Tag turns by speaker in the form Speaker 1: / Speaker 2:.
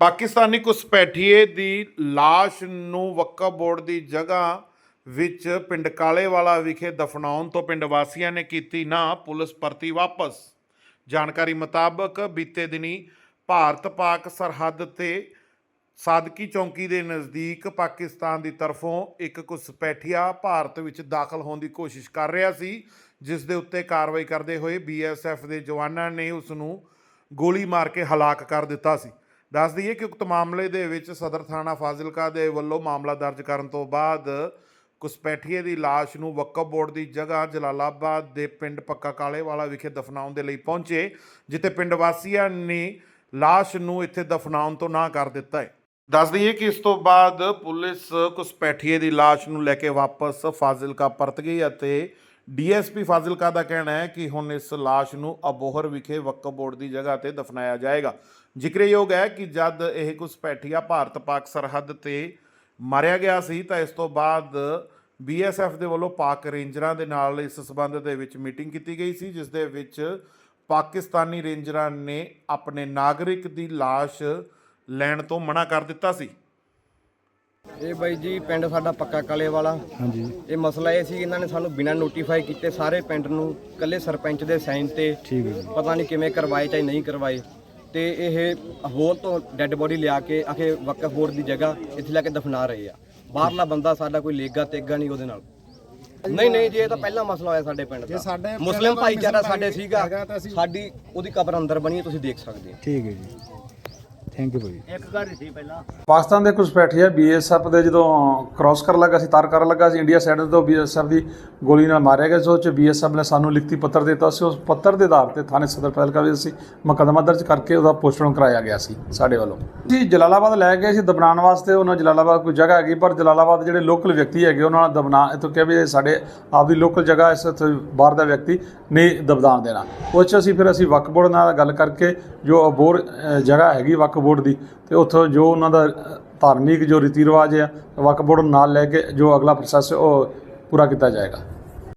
Speaker 1: ਪਾਕਿਸਤਾਨੀ ਘੁਸਪੈਠੀਏ ਦੀ ਲਾਸ਼ ਨੂੰ ਵਕਫ ਬੋਰਡ ਦੀ ਜਗ੍ਹਾ ਵਿੱਚ ਪਿੰਡ ਕਾਲੇਵਾਲਾ ਵਿਖੇ ਦਫਨਾਉਣ ਤੋਂ ਪਿੰਡ ਵਾਸੀਆਂ ਨੇ ਕੀਤੀ ਨਾ, ਪੁਲਿਸ ਪਰਤੀ ਵਾਪਸ। ਜਾਣਕਾਰੀ ਮੁਤਾਬਕ ਬੀਤੇ ਦਿਨੀ ਭਾਰਤ ਪਾਕ ਸਰਹੱਦ ਤੇ ਸਾਦਕੀ ਚੌਂਕੀ ਦੇ ਨਜ਼ਦੀਕ ਪਾਕਿਸਤਾਨ ਦੀ ਤਰਫੋਂ ਇੱਕ ਘੁਸਪੈਠੀਆ ਭਾਰਤ ਵਿੱਚ ਦਾਖਲ ਹੋਣ ਦੀ ਕੋਸ਼ਿਸ਼ ਕਰ ਰਿਹਾ ਸੀ, ਜਿਸ ਦੇ ਉੱਤੇ ਕਾਰਵਾਈ ਕਰਦੇ ਹੋਏ ਬੀਐਸਐਫ ਦੇ ਜਵਾਨਾਂ ਨੇ ਉਸ ਨੂੰ ਗੋਲੀ ਮਾਰ ਕੇ ਹਲਾਕ ਕਰ ਦਿੱਤਾ ਸੀ। ਦੱਸ ਦਈਏ ਕਿ ਉਕਤ ਮਾਮਲੇ ਦੇ ਵਿੱਚ ਸਦਰ ਥਾਣਾ ਫਾਜ਼ਿਲਕਾ ਦੇ ਵੱਲੋਂ ਮਾਮਲਾ ਦਰਜ ਕਰਨ ਤੋਂ ਬਾਅਦ ਘੁਸਪੈਠੀਏ ਦੀ ਲਾਸ਼ ਨੂੰ ਵਕਫ ਬੋਰਡ ਦੀ ਜਗ੍ਹਾ ਜਲਾਲਾਬਾਦ ਦੇ ਪਿੰਡ ਪੱਕਾ ਕਾਲੇਵਾਲਾ ਵਿਖੇ ਦਫਨਾਉਣ ਦੇ ਲਈ ਪਹੁੰਚੇ, ਜਿੱਥੇ ਪਿੰਡ ਵਾਸੀਆਂ ਨੇ ਲਾਸ਼ ਨੂੰ ਇੱਥੇ ਦਫਨਾਉਣ ਤੋਂ ਨਾ ਕਰ ਦਿੱਤਾ ਹੈ। ਦੱਸ ਦਈਏ ਕਿ ਇਸ ਤੋਂ ਬਾਅਦ ਪੁਲਿਸ ਘੁਸਪੈਠੀਏ ਦੀ ਲਾਸ਼ ਨੂੰ ਲੈ ਕੇ ਵਾਪਸ ਫਾਜ਼ਿਲਕਾ ਪਰਤ ਗਈ ਅਤੇ ਡੀਐਸਪੀ ਫਾਜ਼ਿਲਕਾ ਦਾ ਕਹਿਣਾ ਹੈ ਕਿ ਹੁਣ ਇਸ ਲਾਸ਼ ਨੂੰ ਅਬੋਹਰ ਵਿਖੇ ਵਕਫ ਬੋਰਡ ਦੀ ਜਗ੍ਹਾ ਤੇ ਦਫਨਾਇਆ ਜਾਏਗਾ। ਜ਼ਿਕਰਯੋਗ ਹੈ ਕਿ ਜਦ ਇਹ ਘੁਸਪੈਠੀਆ ਭਾਰਤ ਪਾਕ ਸਰਹੱਦ ਤੇ ਮਾਰਿਆ ਗਿਆ ਸੀ, ਤਾਂ ਇਸ ਤੋਂ ਬਾਅਦ ਬੀਐਸਐਫ ਦੇ ਵੱਲੋਂ ਪਾਕ ਰੇਂਜਰਾਂ ਦੇ ਨਾਲ ਇਸ ਸਬੰਧ ਦੇ ਵਿੱਚ ਮੀਟਿੰਗ ਕੀਤੀ ਗਈ ਸੀ, ਜਿਸ ਦੇ ਵਿੱਚ ਪਾਕਿਸਤਾਨੀ ਰੇਂਜਰਾਂ ਨੇ ਆਪਣੇ ਨਾਗਰਿਕ ਦੀ ਲਾਸ਼ ਲੈਣ ਤੋਂ ਮਨਾ ਕਰ ਦਿੱਤਾ ਸੀ।
Speaker 2: ਇਹ ਬਾਈ ਜੀ ਪਿੰਡ ਸਾਡਾ ਪੱਕਾ ਕਲੇ ਵਾਲਾ।
Speaker 3: ਹਾਂਜੀ।
Speaker 2: ਇਹ ਮਸਲਾ ਇਹ ਸੀ ਇਹਨਾਂ ਨੇ ਸਾਨੂੰ ਬਿਨਾਂ ਨੋਟੀਫਾਈ ਕੀਤੇ ਸਾਰੇ ਪਿੰਡ ਨੂੰ ਕੱਲੇ ਸਰਪੰਚ ਦੇ ਸਾਈਨ ਤੇ
Speaker 3: ਠੀਕ ਹੈ ਜੀ।
Speaker 2: ਪਤਾ ਨਹੀਂ ਕਿਵੇਂ ਕਰਵਾਏ ਚਾਹੇ ਨਹੀਂ ਕਰਵਾਏ। ਤੇ ਇਹ ਹੋਲ ਤੋਂ ਡੈੱਡ ਬੋਡੀ ਲਿਆ ਕੇ ਆਖੇ ਵਕਫ ਬੋਰਡ ਦੀ ਜਗ੍ਹਾ ਇੱਥੇ ਲੈ ਕੇ ਦਫਨਾ ਰਹੇ ਆ। ਬਾਹਰਲਾ ਬੰਦਾ ਸਾਡਾ ਕੋਈ ਲੇਗਾ ਤੇਗਾ ਨਹੀਂ ਉਹਦੇ ਨਾਲ। ਨਹੀਂ ਨਹੀਂ ਜੀ ਇਹ ਤਾਂ ਪਹਿਲਾ ਮਸਲਾ ਹੋਇਆ ਸਾਡੇ ਪਿੰਡ ਦਾ। ਮੁਸਲਿਮ ਭਾਈਚਾਰਾ ਸਾਡੇ ਸੀਗਾ। ਸਾਡੀ ਉਹਦੀ ਕਬਰ ਅੰਦਰ ਬਣੀ ਹੈ, ਤੁਸੀਂ ਦੇਖ ਸਕਦੇ ਹੋ।
Speaker 3: ਠੀਕ ਹੈ ਜੀ। ਥੈਂਕ ਯੂ ਭਾਈ।
Speaker 4: ਪਾਕਿਸਤਾਨ ਦੇ ਘੁਸਪੈਠੀਆ ਬੀਐਸਐਫ ਦੇ ਜਦੋਂ ਕ੍ਰਾਸ ਕਰਨ ਲੱਗਾ ਸੀ ਤਾਰ ਕਰਨ ਲੱਗਾ ਸੀ ਇੰਡੀਆ ਸਾਈਡ ਤੋਂ ਬੀਐਸਐਫ ਦੀ ਗੋਲੀ ਨਾਲ ਮਾਰਿਆ ਗਿਆ ਸੋ ਚ ਬੀਐਸਐਫ ਨੇ ਸਾਨੂੰ ਲਿਖਤੀ ਪੱਤਰ ਦਿੱਤਾ ਸੀ ਉਸ ਪੱਤਰ ਦੇ ਆਧਾਰ ਤੇ ਥਾਣੇ ਸਦਰ ਫੈਲਕਾ ਵਿੱਚ ਅਸੀਂ ਮੁਕੱਦਮਾ ਦਰਜ ਕਰਕੇ ਉਹਦਾ ਪੋਸਟਮਾਰਟਮ ਕਰਾਇਆ ਗਿਆ ਸੀ ਸਾਡੇ ਵੱਲੋਂ। ਜੀ ਜਲਾਲਾਬਾਦ ਲੈ ਗਏ ਸੀ ਦਬਨਾਉਣ ਵਾਸਤੇ ਉਹਨਾਂ ਜਲਾਲਾਬਾਦ ਕੋਈ ਜਗ੍ਹਾ ਹੈਗੀ ਪਰ ਜਲਾਲਾਬਾਦ ਜਿਹੜੇ ਲੋਕਲ ਵਿਅਕਤੀ ਹੈਗੇ ਉਹਨਾਂ ਨਾਲ ਦਬਨਾ ਇਥੋਂ ਕਿਹਾ ਵੀ ਸਾਡੇ ਆਪਦੀ ਲੋਕਲ ਜਗ੍ਹਾ ਇਸ ਇੱਥੇ ਬਾਹਰ ਦਾ ਵਿਅਕਤੀ ਨਹੀਂ ਦਬਦਾਨ ਦੇਣਾ। ਉਹ 'ਚ ਅਸੀਂ ਫਿਰ ਅਸੀਂ ਵਕਫ ਬੋਰਡ ਨਾਲ ਗੱਲ ਕਰਕੇ ਜੋ ਅਬੋਰ ਅ, ਜਗ੍ਹਾ ਹੈਗੀ ਵਕਫ ਬੋਰਡ ਦੀ ਤੇ ਉੱਥੋਂ ਜੋ ਉਹਨਾਂ ਦਾ ਧਾਰਮਿਕ ਜੋ ਰੀਤੀ ਰਿਵਾਜ ਹੈ ਵਕਫ ਬੋਰਡ ਨੂੰ ਨਾਲ ਲੈ ਕੇ ਜੋ ਅਗਲਾ ਪ੍ਰੋਸੈਸ ਉਹ ਪੂਰਾ ਕੀਤਾ ਜਾਏਗਾ।